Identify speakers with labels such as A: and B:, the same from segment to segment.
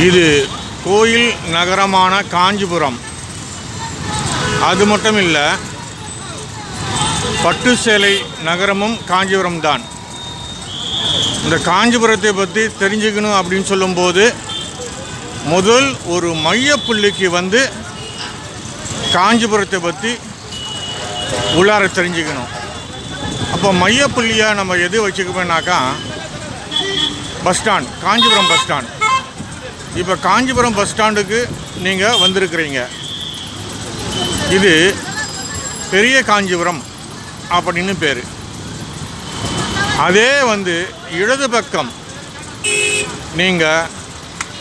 A: இது கோயில் நகரமான காஞ்சிபுரம். அது மட்டும் இல்லை பட்டு சேலை நகரமும் காஞ்சிபுரம் தான் இந்த காஞ்சிபுரத்தை பற்றி தெரிஞ்சுக்கணும் அப்படின்னு சொல்லும்போது முதல் ஒரு மையப்புள்ளிக்கு வந்து காஞ்சிபுரத்தை பற்றி உள்ளார தெரிஞ்சுக்கணும். அப்போ மையப்புள்ளியாக நம்ம எது வச்சுக்கோனாக்கா bus stand Kanchipuram bus stand. இப்போ காஞ்சிபுரம் பஸ் ஸ்டாண்டுக்கு நீங்கள் வந்திருக்கிறீங்க. இது பெரிய காஞ்சிபுரம் அப்படின்னு பேர். அதே வந்து இடது பக்கம் நீங்கள்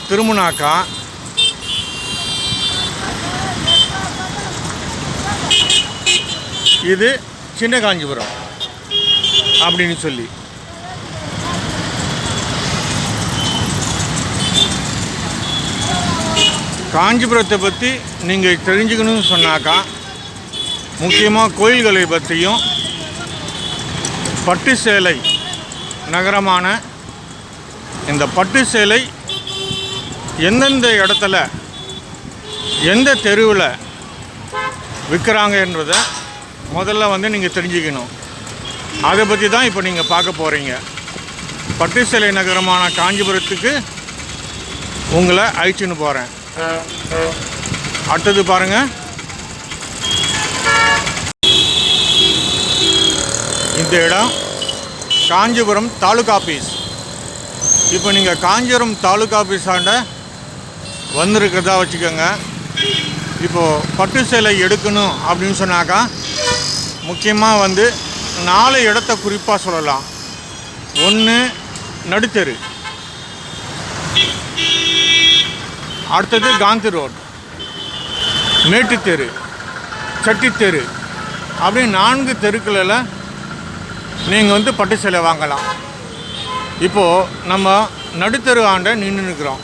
A: திருமுனாக்கா இது சின்ன காஞ்சிபுரம் அப்படின்னு சொல்லி. காஞ்சிபுரத்தை பற்றி நீங்கள் தெரிஞ்சுக்கணும்னு சொன்னாக்கா முக்கியமாக கோயில்களை பற்றியும் பட்டு சேலை நகரமான இந்த பட்டு சேலை எந்தெந்த இடத்துல எந்த தெருவில் விற்கிறாங்க என்றதை முதல்ல வந்து நீங்கள் தெரிஞ்சுக்கணும். அதை பற்றி தான் இப்போ நீங்கள் பார்க்க போகிறீங்க பட்டு சேலை நகரமான காஞ்சிபுரத்துக்கு உங்களை அழைச்சின்னு போகிறேன் அடுத்தது பாருங்கள் இந்த இடம் காஞ்சிபுரம் தாலுகா ஆஃபீஸ் இப்போ நீங்கள் காஞ்சிபுரம் தாலுகா ஆஃபீஸாண்ட வந்திருக்கிறதா வச்சுக்கோங்க. இப்போது பட்டு சேலை எடுக்கணும் அப்படின்னு சொன்னாக்கா முக்கியமாக வந்து நாலு இடத்த குறிப்பாக சொல்லலாம். ஒன்று நடுத்தெரு. அடுத்தது காந்தி ரோட். மேட்டுத்தெரு தெரு அப்படின்னு நான்கு தெருக்களில் நீங்கள் வந்து பட்டு சேலை வாங்கலாம். இப்போது நம்ம நடுத்தெரு ஆண்டை நின்று நிற்கிறோம்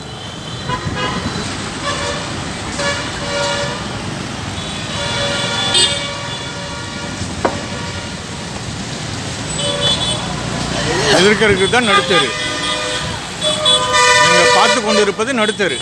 A: எதிர்க்கிறதுக்கு தான் நடுத்தெரு. நீங்கள் பார்த்து கொண்டு இருப்பது நடுத்தெரு.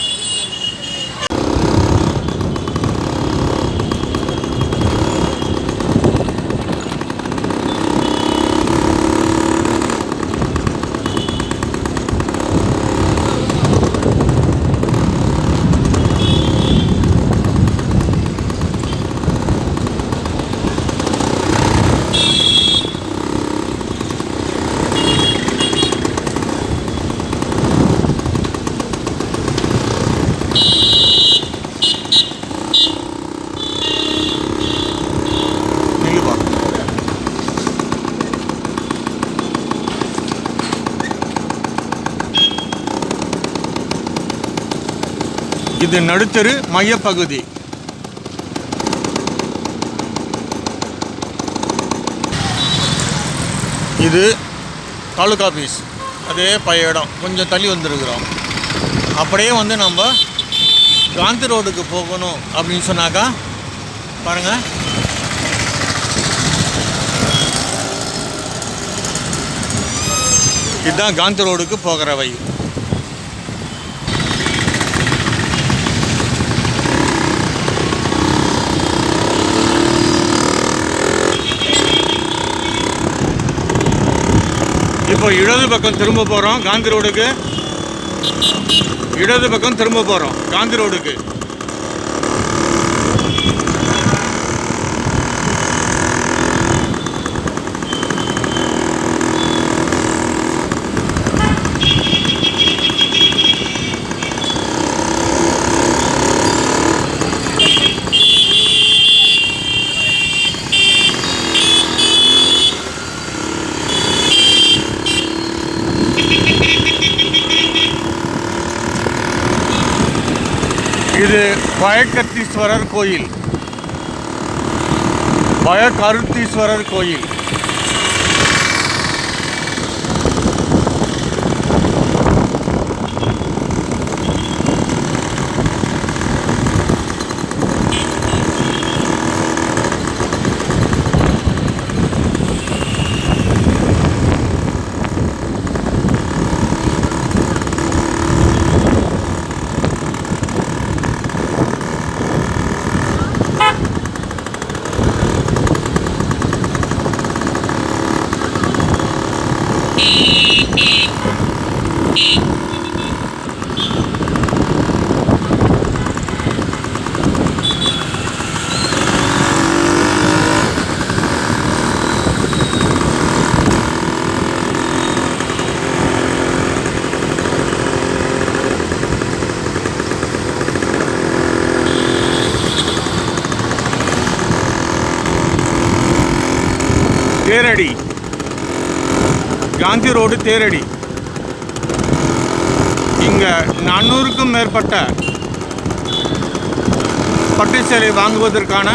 A: இது நடுத்தரு மையப்பகுதி. இது தாலுகா ஆஃபீஸ் அதே பழைய இடம். கொஞ்சம் தள்ளி வந்திருக்கிறோம். அப்படியே வந்து நம்ம காந்தி ரோடுக்கு போகணும் அப்படின்னு சொன்னாக்கா பாருங்கள் இதுதான் காந்தி ரோடுக்கு போகிற வழி. இப்போ இடது பக்கம் திரும்ப போகிறோம் காந்தி ரோடுக்கு. இடது பக்கம் திரும்ப போகிறோம் காந்தி ரோடுக்கு இது பயக்கத்தீஸ்வரர் கோயில். பயக்கருத்தீஸ்வரர் கோயில். தேரடி. காந்தி ரோடு தேரடி. இங்கே நானூறுக்கும் மேற்பட்ட பட்டு சேலை வாங்குவதற்கான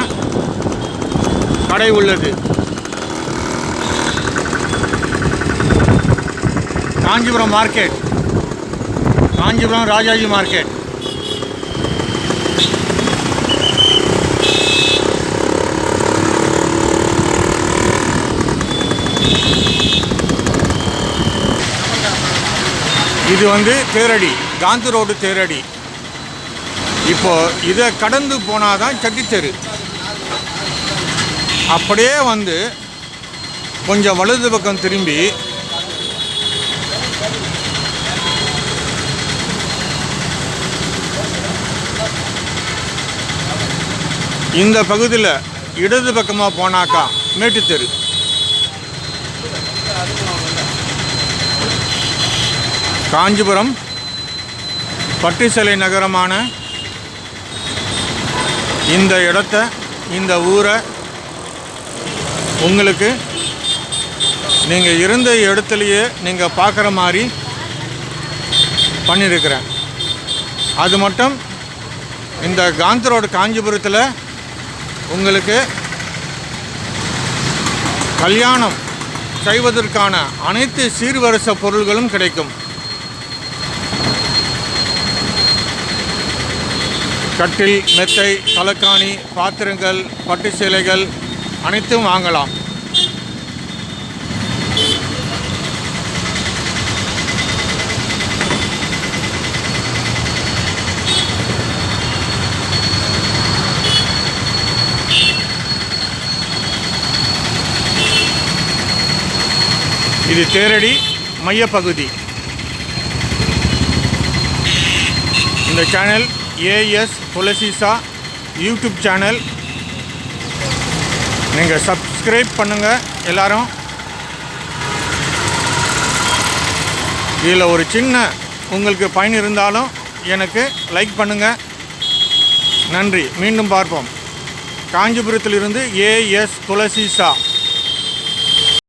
A: கடை உள்ளது. காஞ்சிபுரம் மார்க்கெட். காஞ்சிபுரம் ராஜாஜி மார்க்கெட். இது வந்து தேரடி காந்தி ரோடு தேரடி. இப்போ இதை கடந்து போனாதான் சட்டித்தெரு அப்படியே வந்து கொஞ்சம் வலது பக்கம் திரும்பி இந்த பகுதியில் இடது பக்கமாக போனாக்கா மேட்டுத்தெரு. காஞ்சிபுரம் பட்டிசலை நகரமான இந்த இடத்த இந்த ஊரை உங்களுக்கு நீங்கள் இருந்த இடத்துலையே நீங்கள் பார்க்குற மாதிரி பண்ணியிருக்கிறேன். அது மட்டும் இந்த காந்தி ரோடு காஞ்சிபுரத்தில் உங்களுக்கு கல்யாணம் செய்வதற்கான அனைத்து சீர்வரிசை பொருள்களும் கிடைக்கும். கட்டில் மெத்தை தலைக்காணி பாத்திரங்கள் பட்டு சேலைகள் அனைத்தும் வாங்கலாம். இது தேரடி மையப்பகுதி. இந்த சேனல் ஏஎஸ் துளசிசா யூடியூப் சேனல் நீங்கள் சப்ஸ்கிரைப் பண்ணுங்கள் எல்லாரும். இதில் ஒரு சின்ன உங்களுக்கு பயன் இருந்தாலும் எனக்கு லைக் பண்ணுங்கள் நன்றி. மீண்டும் பார்ப்போம். காஞ்சிபுரத்திலிருந்து ஏஎஸ் துளசிசா